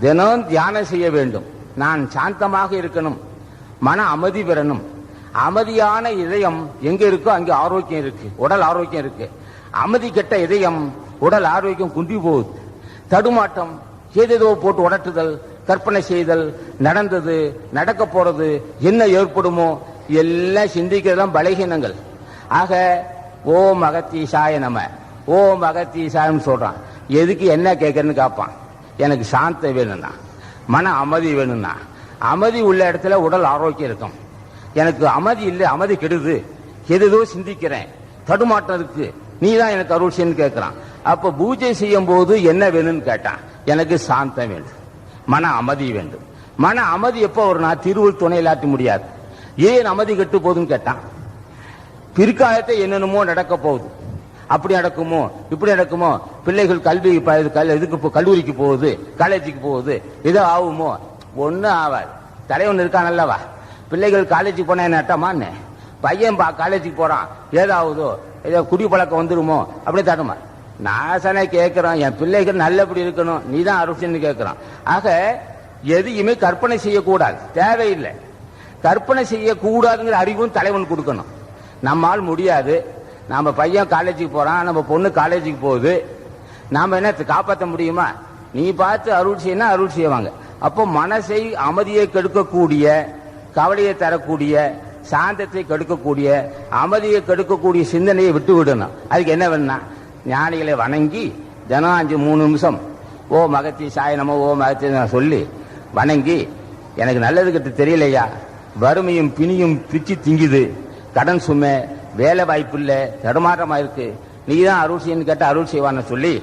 தினம் தியானம் செய்ய வேண்டும். நான் சாந்தமாக இருக்கணும். மன அமைதி பெறணும். அமைதியான இதயம் எங்க இருக்கோ அங்க ஆரோக்கியம் இருக்கு. உடல் ஆரோக்கியம் இருக்கு. அமைதி கெட்ட இதயம் உடல் ஆரோக்கியம் குன்றி போகுது. தடுமாட்டம் ஏதேதோ போட்டு உடட்டுதல் கற்பனை செய்தல் நடந்தது நடக்க போறது என்ன ஏற்படுமோ எல்லாம் சிந்திக்கிறதெல்லாம் பலகீனங்கள். ஆக ஓம் அகத்தீசாய நம. ஓம் அகத்தீசாயம் சொல்றான். எதுக்கு என்ன கேட்கறன்னு கேட்பான் எனக்கு சாந்தை வேணும்னா மன அமைதி வேணும்னா அமைதி உள்ள இடத்துல உடல் ஆரோக்கியம் இருக்கும். எனக்கு அமைதி இல்லை அமைதி கெடுது. எதுதோ சிந்திக்கிறேன். தடுமாட்டம் இருக்கு நீ தான் எனக்கு அருள் செய்யணும்னு கேட்கிறான். அப்ப பூஜை செய்யும் போது என்ன வேணும்னு கேட்டான். எனக்கு சாந்தம் வேண்டும். மன அமைதி வேண்டும். மன அமைதி எப்போ வரும்னா நான் திருவுள் துணையிலாட்ட முடியாது. ஏன் அமைதி கெட்டு போகுதுன்னு கேட்டான். பிற்காலத்தை என்னென்னமோ நடக்க போகுது. அப்படி நடக்குமோ இப்படி நடக்குமோ பிள்ளைகள் கல்வி கல்- இதுக்கு கல்லூரிக்கு போகுது காலேஜுக்கு போகுது இது ஆகுமோ? ஒன்றும் ஆகாது. தலைவன் இருக்கான் அல்லவா? பிள்ளைகள் காலேஜுக்கு போனா என்ன அட்டமான்னு பையன் பா காலேஜுக்கு போறான். ஏதாவதோ ஏதோ குடி பழக்கம் வந்துருமோ? அப்படி தட்டுமா நாசனை கேட்கிறோம். என் பிள்ளைகள் நல்லபடி இருக்கணும். நீ தான் அரசுன்னு கேட்கிறான். ஆக எதையுமே கற்பனை செய்யக்கூடாது. தேவையில்லை. கற்பனை செய்யக்கூடாதுங்கிற அறிவும் தலைவன் கொடுக்கணும். நம்மால் முடியாது. நம்ம பையன் காலேஜுக்கு போறான் நம்ம பொண்ணு காலேஜுக்கு போகுது. நாம என்ன காப்பாற்ற முடியுமா? நீ பார்த்து அருள் செய்யணும் அருள் செய்வாங்க. அப்போ மனசை அமைதியை கெடுக்கக்கூடிய கவலையை தரக்கூடிய சாந்தத்தை கெடுக்கக்கூடிய அமைதியை கெடுக்கக்கூடிய சிந்தனையை விட்டு விடணும். அதுக்கு என்ன வேணும்னா ஞானிகளை வணங்கி தினம் அஞ்சு மூணு நிமிஷம் ஓ மகத்தி சாயனமோ ஓ மகத்தி நான் சொல்லி வணங்கி எனக்கு நல்லது கிட்ட தெரியலையா? வறுமையும் பிணியும் பிச்சு திங்குது. கடன் சுமை வேலை வாய்ப்பு இல்லை தடுமாற்றமா இருக்கு. நீ தான் அருள் செய்யன்னு கேட்டால் அருள் செய்வான்னு சொல்லி